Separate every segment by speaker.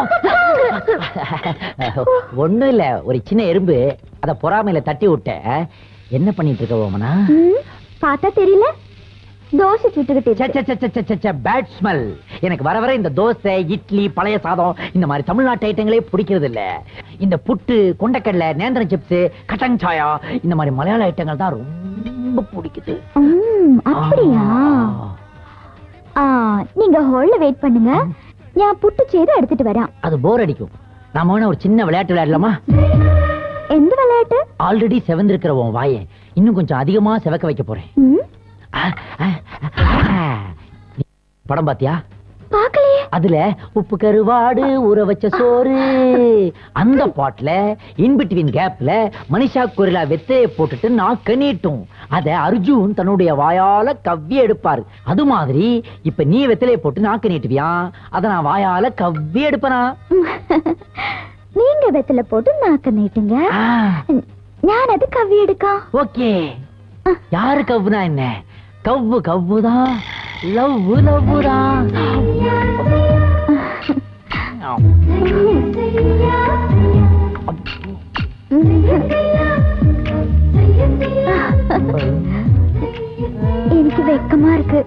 Speaker 1: ஒண்ணும் இல்ல ஒரு சின்ன எறும்பு. அத பொறாமையில தட்டி விட்டேன் என்ன பண்ணிட்டு இருக்க ஓமனா?
Speaker 2: பார்த்தா தெரியல. தோசை சுட்டுக்கிட்டு.
Speaker 1: பேட் ஸ்மெல் எனக்கு வர வர இந்த தோசை இட்லி பழைய சாதம் இந்த மாதிரி தமிழ்நாட்டு ஐட்டங்களே பிடிக்கிறது இல்ல. இந்த புட்டு கொண்டக்கடலை நேந்திரம் சிப்ஸ் கட்டன் சாயா இந்த மாதிரி மலையாள ஐட்டங்கள் தான் ரொம்ப பிடிக்குது.
Speaker 2: அப்படியா? நீங்க ஹோல்ல வெயிட் பண்ணுங்க. நான் புட்டு செய்து எடுத்துட்டு வரேன்.
Speaker 1: அது போர் அடிக்கும். நாம வேணா ஒரு சின்ன விளையாட்டு விளையாடலாமா?
Speaker 2: எந்த விளையாட்டு?
Speaker 1: ஆல்ரெடி செவந்திருக்கிற உன் வாயை இன்னும் கொஞ்சம் அதிகமா செவக்க வைக்க போறேன். படம் பாத்தியா?
Speaker 2: பார்க்கலையே
Speaker 1: அதுல உப்பு கருவாடு ஊற வச்ச சோறு. அந்த பாட்டுல இன்பிட்வீன் கேப்ல மனிஷா குரலா வெத்தைய போட்டுட்டு நாக்க நீட்டும். அத அர்ஜுன் தன்னுடைய வாயால கவ்வி எடுப்பாரு. அது மாதிரி இப்ப நீ வெத்தலைய போட்டு நாக்க நீட்டுவியா? அத நான் வாயால கவ்வி எடுப்பனா?
Speaker 2: நீங்க வெத்தல போட்டு நாக்க நீட்டுங்க. நான் அது கவி எடுக்கா?
Speaker 1: ஓகே. யாரு கவ்வுனா என்ன? கவ்வு கவ்வுதான். லவ் லவ்வுதான்
Speaker 2: எனக்கு வெக்கமா இருக்கு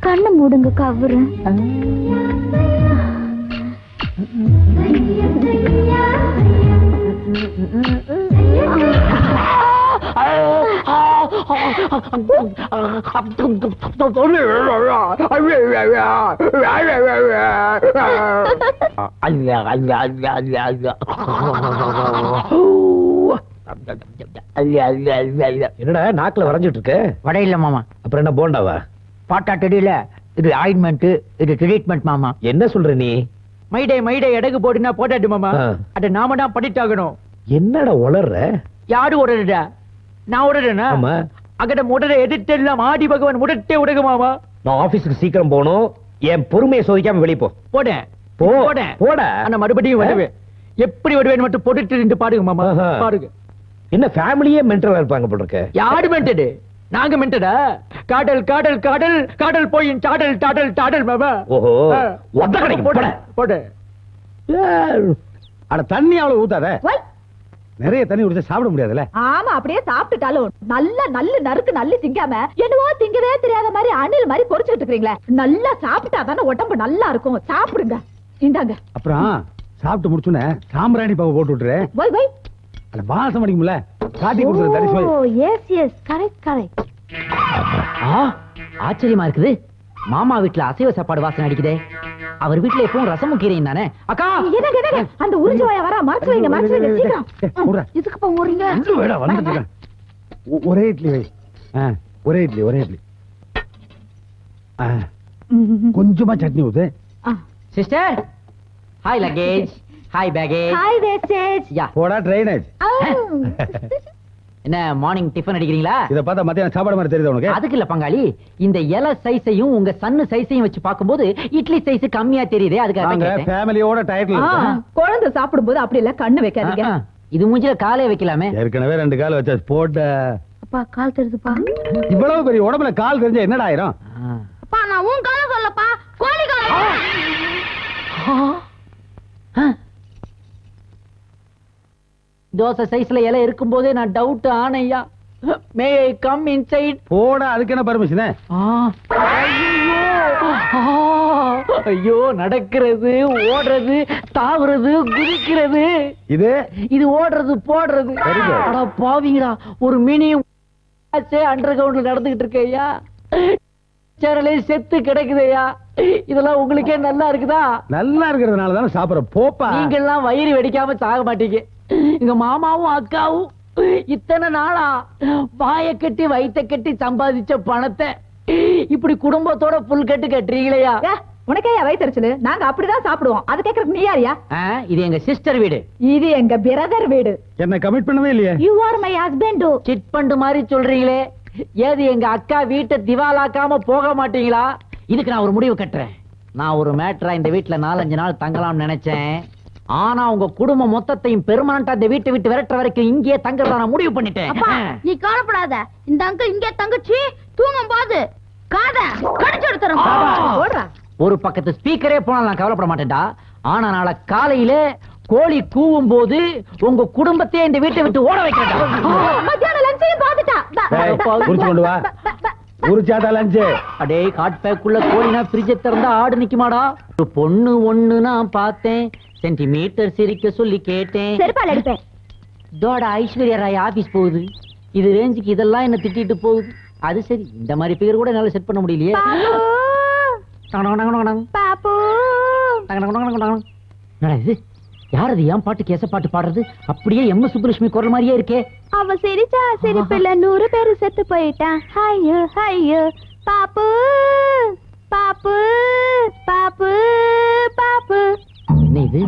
Speaker 2: கண்ணு மூடுங்க கவுரு
Speaker 3: என்னடா நாக்குல வரைஞ்சிட்டு இருக்க?
Speaker 1: வட இல்ல மாமா.
Speaker 3: அப்புறம் என்ன போண்டாவா?
Speaker 1: பாட்டா தெரியல. இது ஆயின்மெண்ட் இது ட்ரீட்மெண்ட் மாமா.
Speaker 3: என்ன சொல்ற நீ?
Speaker 1: மைடே மைடே எடகு போடுனா போட்டாட்டு மாமா. அட நாம தான் பண்ணிட்டாகணும்.
Speaker 3: என்னடா உளர்ற?
Speaker 1: யாரு உடனடா நான்
Speaker 3: ஆமா.
Speaker 1: அங்கட முடரை எதிர்த்தெல்லாம் ஆடி பகவான் முடட்டே உடகு மாமா.
Speaker 3: நான் ஆபீஸ்க்கு சீக்கிரம் போகணும். என் பொறுமையை சோதிக்காம வெளிய போ.
Speaker 1: போடேன் போடேன்
Speaker 3: போடா.
Speaker 1: ஆனா மறுபடியும் வருவேன். எப்படி வருவேன் மட்டும் போட்டுட்டு நின்று பாடுங்க மாமா.
Speaker 3: ஆஹா.
Speaker 1: பாருங்க.
Speaker 3: என்ன ஃபேமிலியே மென்டலா இருப்பாங்க போல இருக்க.
Speaker 1: யாரு மென்டடு நாங்க மென்டடா காடல் காடல் காடல் காடல் போயின் டாடல் டாடல் டாடல் மாமா.
Speaker 3: ஓஹோ. ஒத்த கிடைக்கும்
Speaker 1: போடு.
Speaker 3: போட.
Speaker 4: அட தண்ணி அவ்வளவு ஊத்தாத. நிறைய தண்ணி குடிச்சா சாப்பிட முடியாதுல்ல?
Speaker 5: ஆமா அப்படியே சாப்பிட்டுட்டாலும் நல்ல நல்ல நறுக்கு நல்ல திங்காம என்னவோ திங்கவே தெரியாத மாதிரி அணில் மாதிரி பொரிச்சுட்டு இருக்கீங்களே நல்லா சாப்பிட்டா தானே உடம்பு நல்லா இருக்கும். சாப்பிடுங்க. இந்தாங்க.
Speaker 4: அப்புறம் சாப்பிட்டு முடிச்சுனே சாம்பிராணி பாவை போட்டு விட்டுறேன்
Speaker 5: போய் போய்
Speaker 4: அட வாசம் அடிக்கும்ல காட்டி கொடுத்துரு தடி
Speaker 2: oh yes yes correct correct
Speaker 1: ஆ, ஆச்சரியமா இருக்குது. மாமா வீட்டுல அசைவ சாப்பாடு வாசனை அடிக்குதே. அவர் வீட்டுல எப்பவும் ரசமும் கீரையும் தானே? அக்கா!
Speaker 5: என்னங்க என்னங்க அந்த உறிஞ்சு வாய வரா மறைச்சு வைங்க மறைச்சு வைங்க சீக்கிரம். இதுக்கு
Speaker 4: வேடா. ஒ- ஒரே இட்லி வை. ஒரே இட்லி ஒரே இட்லி. கொஞ்சமா சட்னி ஊத்து.
Speaker 1: Sister! Hi luggage hi baggage
Speaker 2: hi wastage
Speaker 1: ya.
Speaker 4: போடா ட்ரைனேஜ்
Speaker 1: என்ன மார்னிங் டிஃபன் அடிக்கிறீங்களா?
Speaker 4: இத பார்த்தா மத்தியானம் சாப்பாடு மாதிரி தெரியுது உனக்கு?
Speaker 1: அதுக்கு இல்ல பங்காளி இந்த இலை சைஸையும் உங்க சன்னு சைஸையும் வச்சு பார்க்கும்போது இட்லி சைஸ் கம்மியா தெரியுதே அதுக்காக
Speaker 4: நாங்க. ஃபேமிலியோட இருக்கோம்
Speaker 5: குழந்தை சாப்பிடும்போது அப்படி இல்ல கண்ணு வைக்காதீங்க.
Speaker 1: இது மூஞ்சில காலே வைக்கலாமே.
Speaker 4: ஏற்கனவே ரெண்டு கால் வச்சாச்சு போட்ட.
Speaker 2: அப்பா கால் தெரியுதுப்பா
Speaker 4: இவ்வளவு பெரிய உடம்புல கால் தெரிஞ்சா என்னடா ஆயிரும்.
Speaker 2: அப்பா நான் உன் காலம் சொல்லப்பா. கோழி காலம்
Speaker 1: ஆ. தோசை சைஸ்ல இலை இருக்கும் போதே நான் டவுட் ஆனையா மே ஐ கம் இன்சைட்
Speaker 4: போடா அதுக்கு என்ன பர்மிஷன்
Speaker 1: ஐயோ நடக்கிறது ஓடுறது தாவுறது குதிக்கிறது.
Speaker 4: இது?
Speaker 1: இது ஓடுறது போடுறது. அட பாவிங்களா ஒரு மினியும் அண்டர் கிரவுண்ட்ல நடந்துகிட்டு இருக்கேயா சேரலே செத்து கிடக்குதையா இதெல்லாம் உங்களுக்கே நல்லா இருக்குதா?
Speaker 4: நல்லா இருக்கிறதுனால தானே சாப்பிடுற போப்பா.
Speaker 1: நீங்க எல்லாம் வயிறு வெடிக்காம சாக மாட்டீங்க. எங்க மாமாவும் அக்காவும் இத்தனை நாளா வாய கட்டி வயித்த கட்டி சம்பாதிச்ச பணத்தை இப்படி குடும்பத்தோட புல் கட்டு கட்டுறீங்களேயா?
Speaker 5: ஏ, உனக்கே வயிற்றுச்சலு நாங்க அப்படிதான் சாப்பிடுவோம். அது கேக்குறதுக்கு நீ யாரியா
Speaker 1: இது எங்க சிஸ்டர் வீடு.
Speaker 5: இது எங்க பிரதர் வீடு.
Speaker 4: என்ன கமிட் பண்ணவே இல்லையே.
Speaker 2: You are my husband
Speaker 1: chit fund மாதிரி சொல்றீங்களே. ஏது எங்க அக்கா வீட்டை திவாலாக்காம போக மாட்டீங்களா? இதுக்கு நான் ஒரு முடிவு கட்டுறேன். நான் ஒரு மேட்டரா இந்த வீட்டுல நாலஞ்சு நாள் தங்கலாம்னு நினைச்சேன். ஆனா உங்க குடும்பம் மொத்தத்தையும் பெர்மனண்டா இந்த வீட்டை விட்டு விரட்டுற வரைக்கும் இங்கேயே தங்கறதா நான் முடிவு பண்ணிட்டேன்.
Speaker 2: அப்பா நீ கவலைப்படாத. இந்த அங்கிள் இங்கே தங்கச்சி தூங்கும் போது காத கடிச்சு எடுத்துறோம்
Speaker 1: ஒரு பக்கத்து ஸ்பீக்கரே போனால் நான் கவலைப்பட மாட்டேன்டா. ஆனா நாளை காலையில கோழி கூவும் போது உங்க குடும்பத்தையே இந்த வீட்டை விட்டு ஓட வைக்கிறேன்டா.
Speaker 5: மத்தியானம் லஞ்சையும் பாத்துட்டா
Speaker 4: டேய், குறிச்சு கொண்டு வா. உரிச்சாட்டா லஞ்சு
Speaker 1: அடே காட் பேக்குள்ள கோழினா திறந்தா ஆடு நிக்குமாடா. ஒரு பொண்ணு ஒண்ணு நான் பார்த்தேன். சென்டிமீட்டர் சிரிக்க சொல்லி கேட்டேன்.
Speaker 2: செருப்பால் அடிப்பேன்.
Speaker 1: இதோட ஐஸ்வர்யா ராய் ஆபீஸ் போகுது. இது ரேஞ்சுக்கு இதெல்லாம் என்ன திட்டிட்டு போகுது. அது சரி இந்த மாதிரி பிகர் கூட என்னால செட் பண்ண முடியலையே. இது? யார் அது? ஏன் பாட்டு கேச பாட்டு பாடுறது? அப்படியே எம் சுப்புலட்சுமி குரல் மாதிரியே இருக்கே.
Speaker 2: அவ சிரிச்சா சிரிப்புல நூறு பேர் செத்து போயிட்டான். ஹையோ ஹையோ. பாப்பு பாப்பு பாப்பு பாப்பு
Speaker 1: என்ன இது?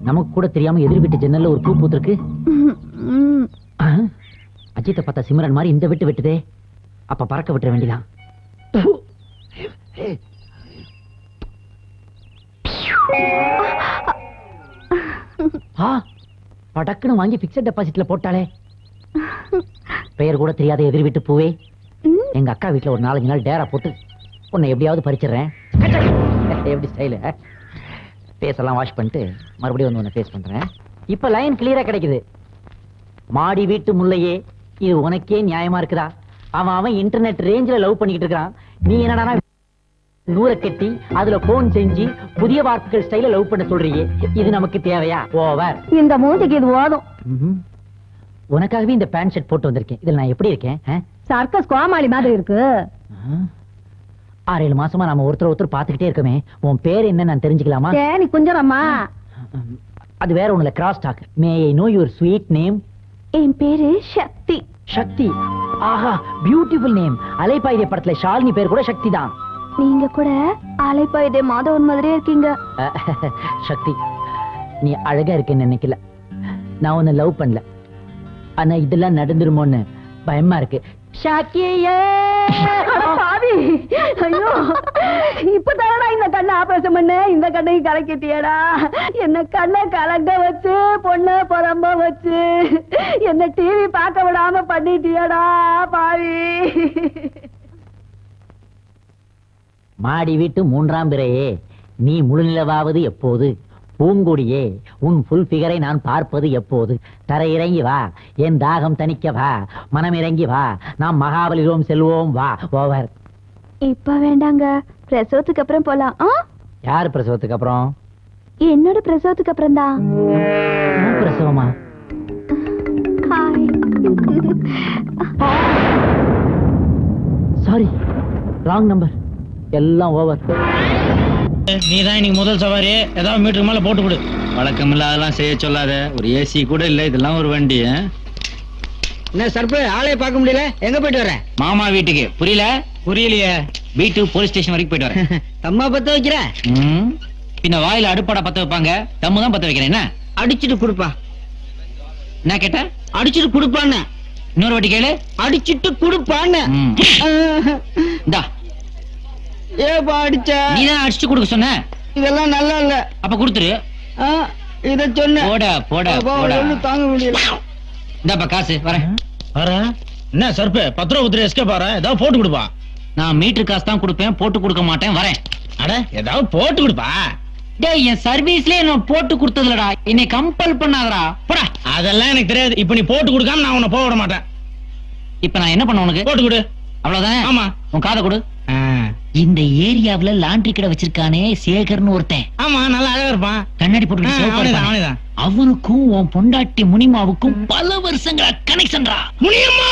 Speaker 1: நமக்கு கூட தெரியாம எதிர் வீட்டு ஜன்னல்ல ஒரு பூ பூத்திருக்கு? அஜித்தை பார்த்தா சிம்ரன் மாதிரி இந்த விட்டு விட்டுதே. அப்ப பறக்க விட்டுற வேண்டியதான் ஆ? படக்குன்னு வாங்கி பிக்சட் டெபாசிட்ல போட்டாளே. பெயர் கூட தெரியாத எதிர் வீட்டு பூவே. எங்க அக்கா வீட்ல ஒரு நாலஞ்சு நாள் டேரா போட்டு உன்னை எப்படியாவது பறிச்சிடுறேன். எப்படி ஸ்டைலு ஃபேஸ் எல்லாம் வாஷ் பண்ணிட்டு மறுபடியும் வந்து உன்னை ஃபேஸ் பண்றேன். இப்ப லைன் கிளியரா கிடைக்குது. மாடி வீட்டு முல்லையே இது உனக்கே நியாயமா இருக்குதா? அவன் அவன் இன்டர்நெட் ரேஞ்சில லவ் பண்ணிக்கிட்டு இருக்கான் நீ என்னடா நூறை கட்டி அதுல போன் செஞ்சு புதிய வார்த்தைகள் ஸ்டைல லவ் பண்ண சொல்றியே. இது நமக்கு தேவையா? ஓவர்
Speaker 2: இந்த மூஞ்சிக்கு இது ஓதும்
Speaker 1: உனக்காகவே இந்த பேண்ட் ஷர்ட் போட்டு வந்திருக்கேன். இதுல நான் எப்படி இருக்கேன்?
Speaker 2: சர்க்கஸ் கோமாளி மாதிரி இருக்கு?
Speaker 1: ஆறு ஏழு மாசமா நாம ஒருத்தர் ஒருத்தர் பாத்துக்கிட்டே இருக்கமே. உன் பேர் என்ன நான் தெரிஞ்சுக்கலாமா?
Speaker 2: குஞ்சரம்மா.
Speaker 1: அது வேற ஒண்ணுல cross talk may I know your sweet name
Speaker 2: என் பேரு சக்தி.
Speaker 1: சக்தி? ஆஹா பியூட்டிஃபுல் நேம் அலைப்பாயுதே படத்துல ஷாலினி பேர் கூட சக்தி தான்.
Speaker 2: நீங்க கூட அலைப்பாயுதே மாதவன் மாதிரியே இருக்கீங்க.
Speaker 1: சக்தி நீ அழகா இருக்கேன்னு நினைக்கல. நான் உன்னை லவ் பண்ணல. ஆனா இதெல்லாம் நடந்துருமோன்னு பயமா இருக்கு. ஷாக்கியே.
Speaker 2: பாவி. ஐயோ. இப்ப தானடா இந்த கண்ணை ஆபரேஷன் பண்ண. இந்த கண்ணையும் கலக்கிட்டியடா. என்ன கண்ணை கலங்க வச்சு பொண்ண புறம்ப வச்சு என்ன டிவி பார்க்க விடாம பண்ணிட்டியடா பாவி.
Speaker 1: மாடி வீட்டு மூன்றாம் பிறையே நீ முழுநிலவாவது எப்போது? பூங்கொடியே உன் புல் பிகரை நான் பார்ப்பது எப்போது? தரையிறங்கி வா என் தாகம் தணிக்க வா மனம் இறங்கி வா நாம் மகாபலிபுரம் செல்வோம் வா ஓவர்.
Speaker 2: இப்ப வேண்டாங்க பிரசவத்துக்கு அப்புறம் போலாம்?
Speaker 1: யார் பிரசவத்துக்கு அப்புறம்?
Speaker 2: என்னோட பிரசவத்துக்கு அப்புறம் தான்.
Speaker 1: பிரசவமா? சாரி ராங் நம்பர் எல்லாம் ஓவர்.
Speaker 6: நீ தான் இன்னைக்கு முதல் சவாரி. ஏதாவது மீட்டருக்கு மேல போட்டு கொடு
Speaker 7: வழக்கம் அதெல்லாம் செய்ய சொல்லாத. ஒரு ஏசி கூட இல்ல இதெல்லாம் ஒரு வண்டி?
Speaker 6: என்ன சர்ப்பு ஆளைய பார்க்க முடியல? எங்க போயிட்டு வர
Speaker 7: மாமா வீட்டுக்கு. புரியல?
Speaker 6: புரியலையே.
Speaker 7: வீட்டு போலீஸ் ஸ்டேஷன் வரைக்கும் போயிட்டு வரேன்.
Speaker 6: தம்மா பத்த வைக்கிற?
Speaker 7: ம். பின்ன வாயில அடுப்பாடா பத்த வைப்பாங்க. தம்மு தான் பத்த வைக்கிறேன். என்ன?
Speaker 6: அடிச்சிட்டு கொடுப்பா.
Speaker 7: என்ன கேட்ட?
Speaker 6: அடிச்சிட்டு கொடுப்பான்னு.
Speaker 7: இன்னொரு வாட்டி கேளு.
Speaker 6: அடிச்சிட்டு கொடுப்பான்னு.
Speaker 7: இந்தா.
Speaker 6: ஏப்பா அடிச்ச?
Speaker 7: நீ தான் அடிச்சு கொடுக்க சொன்ன?
Speaker 6: இதெல்லாம் நல்லா இல்ல
Speaker 7: அப்ப கொடுத்துரு.
Speaker 6: ஆ, இத சொன்ன.
Speaker 7: போட போட போட.
Speaker 6: தாங்க முடியல.
Speaker 7: இந்தாப்பா காசு வரேன்.
Speaker 6: வர என்ன சர்ப்பு? பத்து ரூபா குத்துரு எஸ்கே பாரு ஏதாவது போட்டு கொடுப்பா.
Speaker 7: நான் மீட்டர் காசு தான் கொடுப்பேன் போட்டு கொடுக்க மாட்டேன் வரேன்.
Speaker 6: அட ஏதாவது போட்டு கொடுப்பா.
Speaker 7: டேய் என் சர்வீஸ்லயே நான் போட்டு கொடுத்ததுலடா என்னை கம்பல் பண்ணாதடா. போடா.
Speaker 6: அதெல்லாம் எனக்கு தெரியாது. இப்ப நீ போட்டு கொடுக்காம நான் உன்னை போக விட மாட்டேன்.
Speaker 7: இப்ப நான் என்ன பண்ண உனக்கு?
Speaker 6: போட்டு கொடு.
Speaker 7: அவ்வளவுதானே?
Speaker 6: ஆமா.
Speaker 7: உன் காதை கொடு. இந்த ஏரியாவுல லாண்டரி கடை வச்சிருக்கானே சேகர்னு ஒருத்தன்.
Speaker 6: ஆமா நல்லா அழகா இருப்பான்.
Speaker 7: கண்ணாடி போட்டு. அவனுக்கும் உன் பொண்டாட்டி முனிமாவுக்கும் பல வருஷங்களா கனெக்ஷன்டா
Speaker 6: முனியம்மா!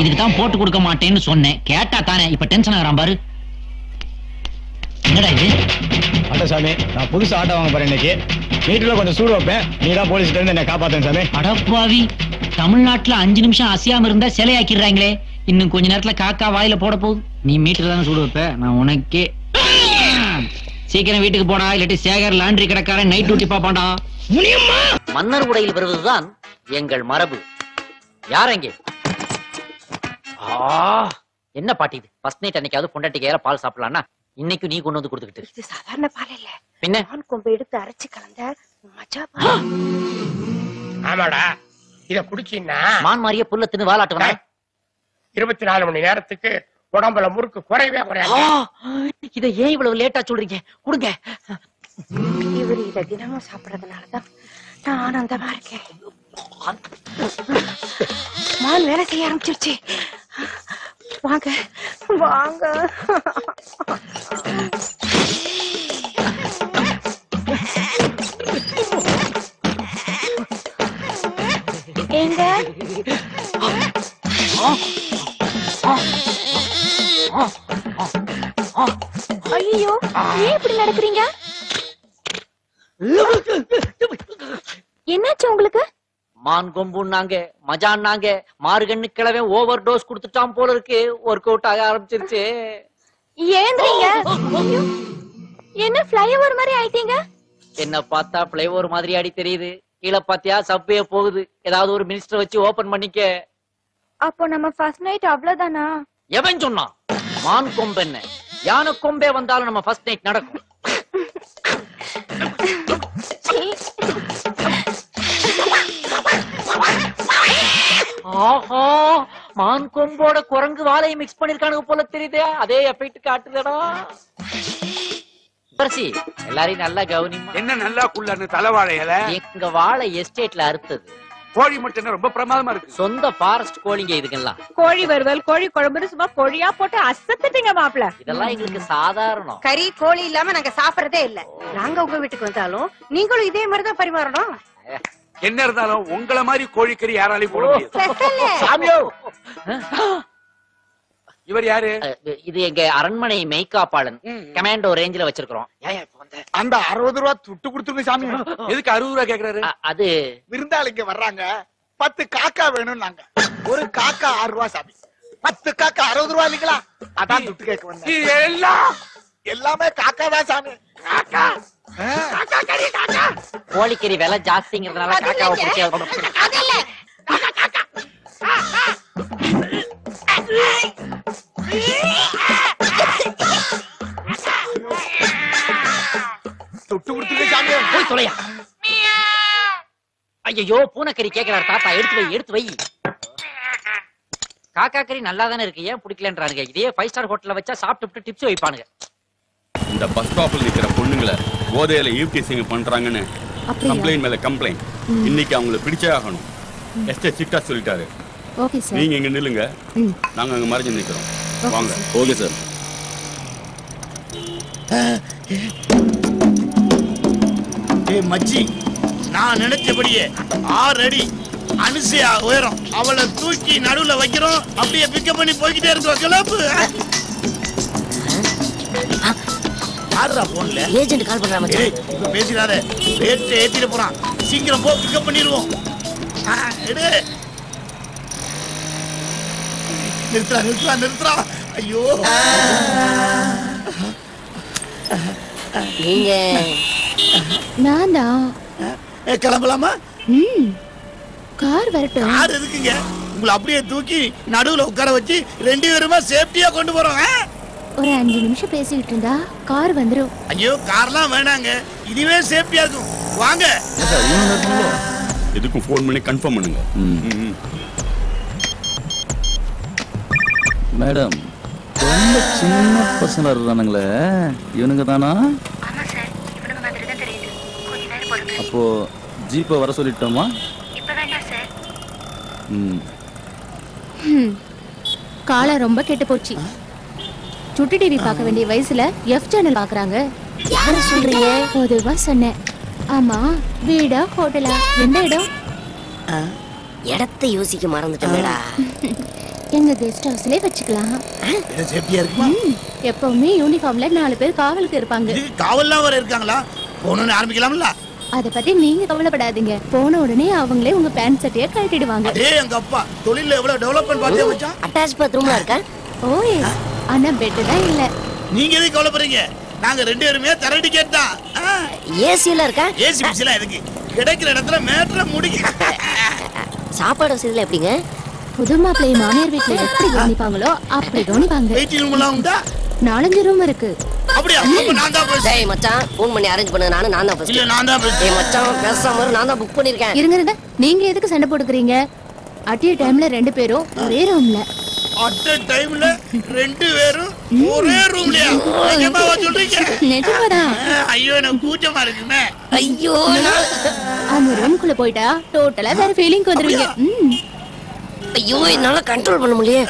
Speaker 7: இதுக்கு தான் போட்டு கொடுக்க மாட்டேன்னு சொன்னேன். கேட்டா தானே இப்ப டென்ஷன் ஆகுறான் பாரு. என்னடா இது?
Speaker 8: அட சாமி நான் புதுசு ஆட்டோ வாங்க போறேன் இன்னைக்கு. வீட்டுல கொஞ்சம் சூடு வைப்பேன். நீ தான் போலீஸ்ல இருந்து என்ன காப்பாத்தேன் சாமி.
Speaker 7: அடப்பாவி. தமிழ்நாட்டுல அஞ்சு நிமிஷம் அசையாம இருந்தா சிலையாக்கிடுறாங்களே. இன்னும் கொஞ்ச நேரத்துல காக்கா வாயில போட போகுது. நீ மீட்டர் தானே சுடு வைப்ப? நான் உனக்கே சீக்கிரம் வீட்டுக்கு போடா இல்லாட்டி சேகர் லாண்டரி கடைக்காரன் நைட் டியூட்டி பாப்பான்டா
Speaker 6: முனியம்மா!
Speaker 1: மன்னர் உடையில் வருவதுதான் எங்கள் மரபு. யார் அங்கே? என்ன பாட்டி இது? ஃபர்ஸ்ட் நைட் அன்னைக்காவது பொண்டாட்டி கையால பால் சாப்பிடலாம்னா இன்னைக்கு நீ கொண்டு வந்து கொடுத்துக்கிட்டு
Speaker 9: இது சாதாரண பால் இல்ல.
Speaker 1: பின்ன?
Speaker 9: பால் கொம்பு எடுத்து அரைச்சு கலந்த மஜா பால்.
Speaker 10: ஆமாடா. இத குடிச்சீன்னா
Speaker 1: மான் மாறிய புல்ல தின்னு வாலாட்டுவனா?
Speaker 10: இருபத்தி நாலு மணி நேரத்துக்கு உடம்புல முறுக்கு குறையவே குறையாது.
Speaker 1: இத ஏன் இவ்வளவு லேட்டா சொல்றீங்க? கொடுங்க.
Speaker 9: இவர் இத தினமும் சாப்பிடறதுனாலதான் நான் ஆனந்தமா இருக்கேன். மான் வேலை செய்ய ஆரம்பிச்சிருச்சு. வாங்க. வாங்க. நடக்கிறீங்க என்னாச்சு உங்களுக்கு?
Speaker 1: மான் கொம்புன்னாங்க மஜான்னாங்க மார்கண்ணு கிழவே ஓவர் டோஸ் கொடுத்துட்டான் போல இருக்கு. ஒர்க் அவுட் ஆக ஆரம்பிச்சிருச்சு.
Speaker 9: ஏந்திரீங்க. என்ன ஃப்ளைஓவர் மாதிரி ஆயிட்டீங்க?
Speaker 1: என்ன பார்த்தா பிளைஓவர் மாதிரி அடி தெரியுது. கீழே பாத்தியா சப்வே போகுது. ஏதாவது ஒரு மினிஸ்டர் வச்சு ஓபன் பண்ணிக்க.
Speaker 9: அப்போ நம்ம ஃபர்ஸ்ட் நைட் அவ்வளவுதானா?
Speaker 1: எவன் சொன்னான்? மான் கொம்பு என்ன யானை கொம்பே வந்தாலும் நம்ம ஃபர்ஸ்ட் நைட் நடக்கும். ஆஹா மான் கொம்போட குரங்கு வாழையை மிக்ஸ் பண்ணிருக்கானுங்க போல தெரியுதே. அதே எஃபெக்ட் காட்டுதடா. பரசி எல்லாரையும் நல்லா கவனிமா
Speaker 4: என்ன நல்லா குள்ளன்னு தலைவாழை இலை
Speaker 1: எங்க வாழை எஸ்டேட்ல அறுத்தது.
Speaker 4: கோழி மட்டும் ரொம்ப பிரமாதமா இருக்கு.
Speaker 1: சொந்த ஃபாரஸ்ட் கோழிங்க இதுக்கெல்லாம்.
Speaker 5: கோழி வறுவல் கோழி குழம்புன்னு சும்மா கோழியா போட்டு அசத்துட்டீங்க மாப்பிள.
Speaker 1: இதெல்லாம் எங்களுக்கு சாதாரணம்.
Speaker 9: கறி கோழி இல்லாம நாங்க சாப்பிடறதே இல்ல. நாங்க உங்க வீட்டுக்கு வந்தாலும் நீங்களும் இதே மாதிரி தான் பரிமாறணும்.
Speaker 4: என்ன இருந்தாலும் உங்கள மாதிரி கோழிக்கறி யாராலையும் போட முடியாது.
Speaker 1: சாமியோ.
Speaker 4: இவர் யாரு?
Speaker 1: இது எங்க அரண்மனை மெய்காப்பாளன். கமாண்டோ ரேஞ்சில வச்சிருக்கிறோம்.
Speaker 11: அந்த அறுபது ரூபா துட்டு கொடுத்துருங்க சாமி.
Speaker 4: எதுக்கு அறுபது ரூபா கேக்குறாரு?
Speaker 1: அது
Speaker 11: விருந்தாளிங்க வர்றாங்க. பத்து காக்கா வேணும் நாங்க ஒரு காக்கா ஆறு ரூபா சாமி. பத்து காக்கா அறுபது ரூபா இல்லைங்களா? அதான் துட்டு கேட்க வந்தேன்.
Speaker 4: எல்லாம்
Speaker 11: எல்லாமே காக்கா தான் சாமி. காக்கா.
Speaker 1: கோழிக்கறி விலை ஜாஸ்திங்கிறதுனால காக்காவை பிடிச்சி
Speaker 11: துட்டு கொடுத்துருங்க சாமி
Speaker 1: போய் தொலையா? ஐயோ பூனைக்கறி கேக்குறாரு தாத்தா எடுத்து வை எடுத்து வை. காக்கா கறி நல்லா தானே இருக்கு ஏன் பிடிக்கலன்றானுங்க? இதே ஃபைவ் ஸ்டார் ஹோட்டல்ல வச்சா சாப்பிட்டு டிப்ஸ் வைப்பானுங்க.
Speaker 12: இந்த பஸ் ஸ்டாப்ல நிக்கிற பொண்ணுங்களை போதையில ஈவ்டீசிங் பண்றாங்கன்னு கம்ப்ளைண்ட் மேல கம்ப்ளைண்ட் இன்னைக்கு அவங்கள பிடிச்சே ஆகணும். எஸ்டே சிட்டா சொல்லிட்டாரு.
Speaker 13: Okay sir.
Speaker 12: நீங்க இங்க நில்லுங்க. நாங்க அங்க மறைஞ்சு நிக்கிறோம். வாங்க. ஓகே சார்
Speaker 14: ஏய் மச்சி நான் நினைச்சபடியே ஆறு அடி அனுசையா உயரம். அவளை தூக்கி நடுவுல வைக்கிறோம். அப்படியே பிக்கப் பண்ணி போய்கிட்டே இருக்கோம் கிளப்பு ஆடுறா போன்ல
Speaker 15: ஏஜென்ட் கால் பண்றாம
Speaker 14: ஏய் இப்ப பேசிடாத. ரேட் ஏத்திட்டு போறான். சீக்கிரம் போ பிக்கப் பண்ணிடுவோம். ஆ, எடு. நிறுத்துறா நிறுத்துறா நிறுத்துறா ஐயோ.
Speaker 15: நீங்க
Speaker 13: நான்
Speaker 14: கிளம்பலாமா?
Speaker 13: ம். கார் வரட்டும்.
Speaker 14: யார் எதுக்குங்க? உங்களை அப்படியே தூக்கி நடுவுல உட்கார வச்சு ரெண்டு பேருமா சேஃப்டியா கொண்டு போறோம்?
Speaker 13: ஒரு அஞ்சு நிமிஷம் பேசிக்கிட்டு இருந்தா கார் வந்துரும்.
Speaker 14: ஐயோ கார்லாம் வேணாங்க. இதுவே சேஃப்டியா இருக்கும். வாங்க.
Speaker 12: எதுக்கும் ஃபோன் பண்ணி கன்ஃபார்ம் பண்ணுங்க? ம்.
Speaker 16: மேடம் ரொம்ப சின்ன பசங்க இருந்தானுங்களே இவனுங்க தானா அப்போ ஜீப்பை வர சொல்லிட்டோமா? ம்.
Speaker 13: ம். காலம் ரொம்ப கெட்டு போச்சு. சுட்டி டிவி பார்க்க வேண்டிய வயசுல எஃப் சேனல் பாக்குறாங்க
Speaker 15: யார சொல்றீங்க?
Speaker 13: பொதுவா சொன்னேன். ஆமா வீடா ஹோட்டலா? எந்த இடம்?
Speaker 15: இடத்தை யோசிக்க மறந்துட்டேன்டா
Speaker 13: எங்க கெஸ்ட் ஹவுஸ்லயே வச்சுக்கலாம்.
Speaker 14: சேஃப்டியா இருக்குமா.
Speaker 13: எப்பவுமே யூனிஃபார்ம்ல நாலு பேர் காவலுக்கு இருப்பாங்க.
Speaker 14: காவல்லாம் வர இருக்காங்களா? போகணும்னு ஆரம்பிக்கலாம்ல?
Speaker 13: அத பத்தி நீங்க கவலைப்படாதீங்க. போன உடனே அவங்களே உங்க பேண்ட் சட்டையை கழட்டிடுவாங்க.
Speaker 14: அதே எங்க அப்பா தொழில எவ்வளவு டெவலப்மெண்ட் பார்த்தே வச்சான்
Speaker 15: அட்டாச் பாத்ரூம்ல இருக்கா
Speaker 13: ஓய் ஆனா பெட் தான் இல்ல.
Speaker 14: நீங்க எதுக்கு கவலைப்படுறீங்க? நாங்க ரெண்டு பேருமே தர டிக்கெட் தான்.
Speaker 15: ஏசி எல்லாம் இருக்கா
Speaker 14: ஏசி பிசிலாம் எதுக்கு? கிடைக்கிற இடத்துல மேட்ர முடிக்க
Speaker 15: சாப்பாடு வசதியில எப்படிங்க?
Speaker 13: புது மாப்பிள்ளை மாமியார் வீட்டுல எப்படி கவனிப்பாங்களோ அப்படி கவனிப்பாங்க.
Speaker 14: வெயிட்டிங் ரூம் எல்லாம் உண்டா?
Speaker 13: நாலஞ்சு ரூம் இருக்கு.
Speaker 14: அப்படியா? அப்ப நான் தான் பேசுறேன்
Speaker 15: டேய் மச்சான் ஃபோன் பண்ணி அரேஞ்ச் பண்ணு நானும் நான் தான்
Speaker 14: இல்ல நான் தான் பேசுறேன்
Speaker 15: டேய் மச்சான் பேசாம இரு, நான் தான் புக் பண்ணிருக்கேன்.
Speaker 13: இருங்க இருங்க. நீங்க எதுக்கு சண்டை போட்டுக்கிறீங்க? அட்டிய டைம்ல ரெண்டு பேரும் ஒரே ரூம்ல
Speaker 14: அட் டைம்ல ரெண்டு பேரும் ஒரே ரூம்லயா நிஜமாவா சொல்றீங்க?
Speaker 13: நிஜமாதான்.
Speaker 14: ஐயோ எனக்கு கூச்சமா இருக்குமே.
Speaker 15: ஐயோ
Speaker 13: அந்த ரூம்குள்ள போயிட்டா டோட்டலா வேற ஃபீலிங் வந்துருவீங்க. ம்.
Speaker 15: ஐயோ என்னால கண்ட்ரோல் பண்ண முடியல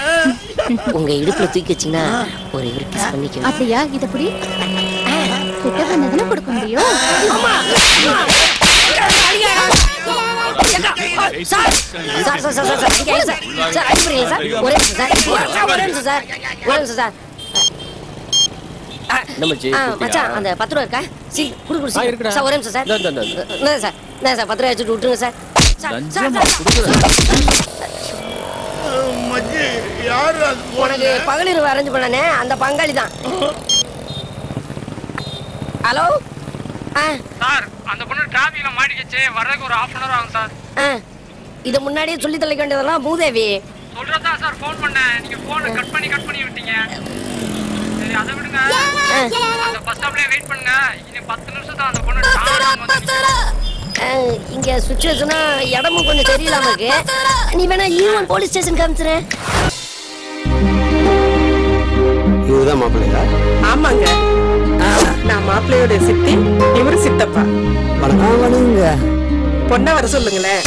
Speaker 15: உங்க இடுப்புல தூக்கி வச்சீங்கன்னா ஒரு இவர் கிஸ் பண்ணிக்க
Speaker 13: அப்படியா? இத புடி. கிட்ட பண்ணதுல கொடுக்க முடியும்.
Speaker 15: Sir sir sir sir sir இங்க ஐயா, சார் சார் அடிப்பீங்க சார். ஒரே நிமிஷம் சார். சார், ஒரே நிமிஷம் சார். ஒரே நிமிஷம் சார். ஆ, மச்சான் அந்த பத்து ரூபா இருக்கா? சி குடு குடு
Speaker 16: ஆ,
Speaker 15: சி.
Speaker 16: இருக்குடா.
Speaker 15: சார் ஒரே நிமிஷம் சார். சார். பத்து ரூபா வச்சுட்டு விட்டுருங்க சார்.
Speaker 14: மச்சி யாரு அது
Speaker 15: உனக்கு பகலிரவு அரேஞ்ச் பண்ணனே அந்த பங்காளி தான். ஹலோ? ஆ.
Speaker 17: சார் அந்த பொண்ணு டிராபிக்ல மாட்டிக்கிச்சு வர்றதுக்கு ஒரு ஹாஃப் அன் அவர் ஆகும் சார்.
Speaker 15: இதை முன்னாடியே சொல்லி தொலைக்க வேண்டியதெல்லாம் மூதேவி
Speaker 17: சொல்றதா சார் ஃபோன் பண்ணேன். நீங்க போனை கட் பண்ணி கட் பண்ணி விட்டீங்க. சரி அதை விடுங்க. அந்த பஸ் ஸ்டாப்லயே வெயிட் பண்ணுங்க. இன்னும் பத்து நிமிஷம் தான் அந்த பொண்ணு
Speaker 15: இங்க சுச்சுவேஷனா இடமும் கொஞ்சம் சரியில்லாம இருக்கு. நீ வேணா ஈவன் போலீஸ் ஸ்டேஷன் காமிச்சிரு
Speaker 18: இவருதான் மாப்பிள்ளையா?
Speaker 19: ஆமாங்க. நான் மாப்பிள்ளையோட சித்தி இவரு சித்தப்பா.
Speaker 18: வணக்கம். வணங்க
Speaker 19: பொண்ணை வர சொல்லுங்களேன்.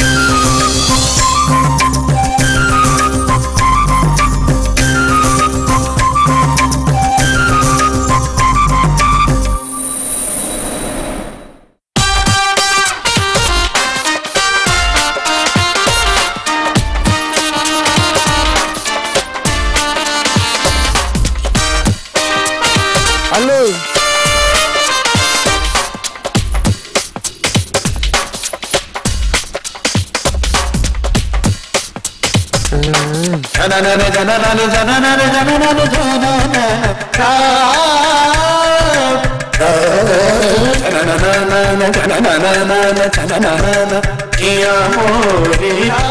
Speaker 18: জানানা
Speaker 20: রে জানানা রে জানানা রে জানানা রে জানানা ইয়া মোরিয়া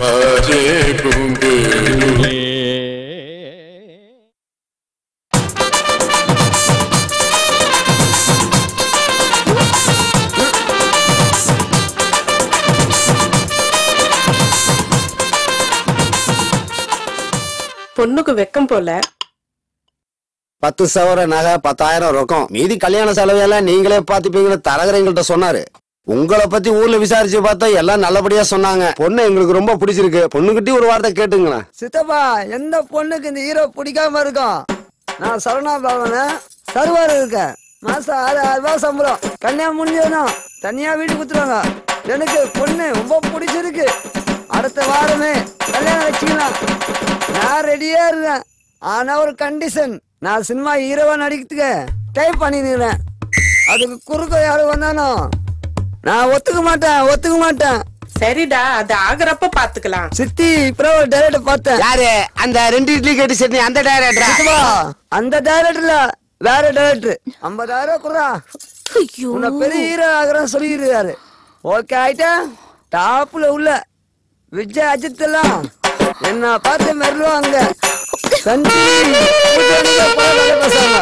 Speaker 20: বাজে গো
Speaker 19: பொண்ணுக்கு வெக்கம் போல.
Speaker 18: பத்து சவர நகை பத்தாயிரம் ரொக்கம். மீதி கல்யாண செலவையெல்லாம் நீங்களே பாத்துப்பீங்கன்னு தரகர் எங்கள்கிட்ட சொன்னாரு. உங்களை பத்தி ஊர்ல விசாரிச்சு பார்த்தா எல்லாம் நல்லபடியா சொன்னாங்க. பொண்ணு எங்களுக்கு ரொம்ப பிடிச்சிருக்கு. பொண்ணுகிட்டே ஒரு வார்த்தை கேட்டுங்களேன்.
Speaker 20: சித்தப்பா எந்த பொண்ணுக்கு இந்த ஹீரோ பிடிக்காம இருக்கும்? நான் சரவணா பவன சர்வர் இருக்கேன் மாசம் ஆறாயிரம் ரூபாய் சம்பளம். கல்யாணம் முடிஞ்சதும் தனியா வீடு குத்துருவாங்க எனக்கு பொண்ணு ரொம்ப பிடிச்சிருக்கு. அடுத்த வாரமே கல்யாணம் வச்சுக்கலாம். நான் ரெடியா இருக்கேன் ஆனா ஒரு கண்டிஷன் நான் சினிமா ஹீரோவா நடிக்கிறதுக்கு டைப் பண்ணிடுறேன் அதுக்கு குறுக்க யாரும் வந்தாலும் நான் ஒத்துக்க மாட்டேன் ஒத்துக்க மாட்டேன்.
Speaker 19: சரிடா அது ஆகுறப்ப பாத்துக்கலாம்.
Speaker 20: சித்தி இப்போ டைரக்டர் பார்த்தேன்.
Speaker 18: யாரு? அந்த ரெண்டு இட்லி கேட்டு சட்னி அந்த டைரக்டரா
Speaker 20: அந்த டைரக்டர்ல வேற டைரக்டர் ஐம்பதாயிரம் குறா உன்னை பெரிய ஹீரோ ஆகிறேன்னு சொல்லியிருக்காரு ஓகே ஆயிட்டா? டாப்ல உள்ள விஜய் அஜித் எல்லாம் என்ன பார்த்து மெருவாங்க சந்தி பேசுவாங்க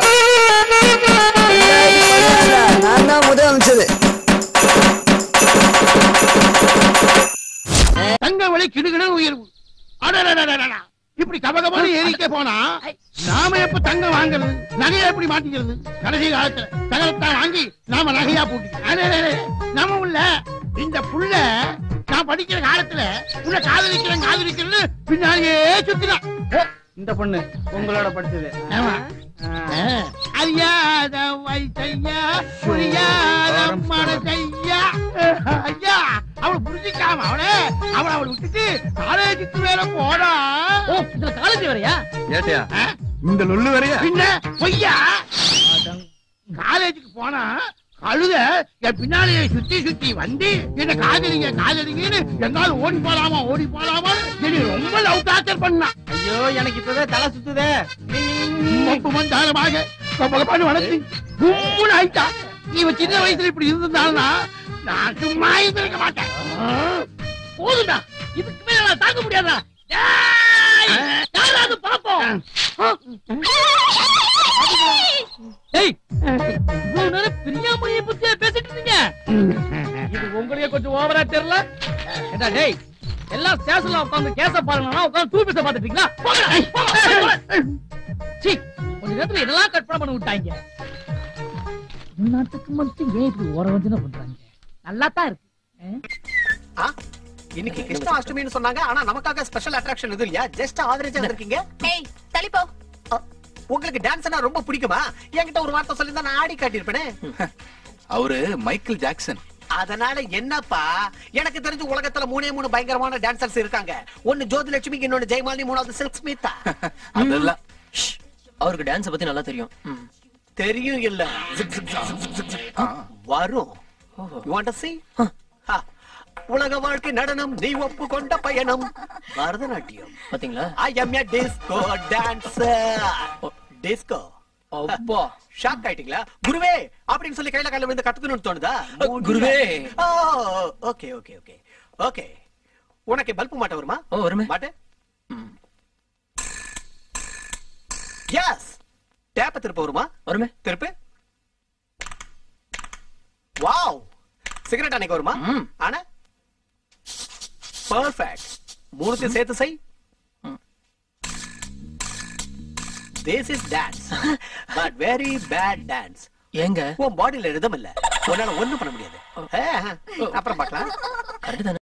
Speaker 20: நான் தான் முதல் அமைச்சது
Speaker 11: தங்க விலை கிடுகிடு உயர்வு. இப்படி கபகபான்னு ஏறிக்கே போனா நாம எப்ப தங்கம் வாங்குறது நகையை எப்படி மாட்டிக்கிறது கடைசி காலத்துல தகரத்தான் வாங்கி நாம நகையா போட்டு நம்ம உள்ள இந்த புள்ள நான் படிக்கிற காலத்துல உள்ள காதலிக்கிறேன் காதலிக்கிறேன்னு பின்னாலேயே சுத்தினான்
Speaker 17: இந்த பொண்ணு உங்களோட படிச்சது.
Speaker 11: ஆமா. அறியாத வயசையா புரியாத மனசையா ஐயா அவளை புரிஞ்சிக்காம அவளே. அவளை அவளை விட்டுட்டு காலேஜுக்கு வேற போடா ஓ இதுல காலேஜ் வேறயா?
Speaker 16: ஏட்டையா
Speaker 11: இந்த லொல்லு வேறயா? பின்ன பொய்யா? காலேஜுக்கு போனா கழுத என் பின்னாலேயே சுத்தி சுத்தி வந்து என்ன காதலிங்க காதலிங்கன்னு எங்காலும் ஓடி போலாமா ஓடி போலாமா என்னை ரொம்ப லவ் டார்ச்சர் பண்ணான்
Speaker 17: ஐயோ எனக்கு இப்பவே தலை சுத்துதே.
Speaker 11: மந்தாரமாக கப்பலப்பாடு வளர்த்து கும்முன்னு ஆயிட்டா. இவ சின்ன வயசுல இப்படி இருந்திருந்தாள்னா நான் சும்மா இருந்திருக்க மாட்டேன். போதுண்டா இதுக்கு மேல நான் தாங்க முடியாதா யாராவது பாப்போம்.
Speaker 17: ஏய் இவ்வளவு நேரம் பிரியாமணியை பத்தி பேசிட்டு இருந்தீங்க? இது கொஞ்சம் ஓவரா தெரியல. டேய் எல்லாம் ஸ்டேஷன்ல உட்கார்ந்து கேஸ பாருங்கன்னா உட்கார்ந்து தூபிச பாத்துட்டீங்களா சீ கொஞ்ச நேரத்துல இதெல்லாம் கற்பனை பண்ணி விட்டாங்க. நாட்டுக்கு மட்டும் ஏன் இப்படி ஓர வஞ்சனை பண்றாங்க? நல்லா தான் இருக்கு.
Speaker 21: ஆ? இன்னைக்கு கிருஷ்ணாஷ்டமின்னு சொன்னாங்க ஆனா நமக்காக ஸ்பெஷல் அட்ராக்ஷன் எதுவும் இல்லையா? ஜஸ்ட் ஆவரேஜா வந்திருக்கீங்க
Speaker 5: ஏய் தள்ளிப்போ
Speaker 21: உங்களுக்கு டான்ஸ்னா ரொம்ப பிடிக்குமா? என்கிட்ட ஒரு வார்த்தை சொல்லி நான் ஆடி காட்டியிருப்பேனே.
Speaker 16: அவரு மைக்கேல் ஜாக்சன்.
Speaker 21: அதனால என்னப்பா? எனக்கு தெரிஞ்சு உலகத்துல மூணே மூணு பயங்கரமான டான்சர்ஸ் இருக்காங்க. ஒன்னு ஜோதிலட்சுமி இன்னொன்னு ஜெயமாலினி மூணாவது சில்க் ஸ்மிதா
Speaker 16: அதெல்லாம்
Speaker 22: அவருக்கு டான்ஸ் பத்தி நல்லா தெரியும்.
Speaker 21: தெரியும் இல்ல. வரும். You want to see? உலக வாழ்க்கை நடனம் நீ ஒப்புக்கொண்ட பயணம். பரதநாட்டியம்.
Speaker 22: பாத்தீங்களா?
Speaker 21: I am a disco dancer disco
Speaker 22: அப்பா.
Speaker 21: ஷாக் ஆயிட்டீங்களா? குருவே அப்படின்னு சொல்லி கையில கையில விழுந்து கத்துக்கணும்னு தோணுதா?
Speaker 22: குருவே.
Speaker 21: Okay okay okay. ஓகே. உனக்கு பல்பு மாட்ட வருமா?
Speaker 22: ஓ வருமே.
Speaker 21: மாட்டு. எஸ் டேப்ப திருப்ப வருமா?
Speaker 22: வருமே.
Speaker 21: திருப்பு. வாவ் சிகரெட் அன்னைக்கு வருமா? ஆனா பர்ஃபெக்ட் மூணுத்தையும் சேர்த்து செய். This is dance but very bad dance
Speaker 22: ஏங்க?
Speaker 21: உன் பாடியில ரிதம் இல்ல. உன்னால ஒண்ணும் பண்ண முடியாது. அப்புறம் பார்க்கலாம்.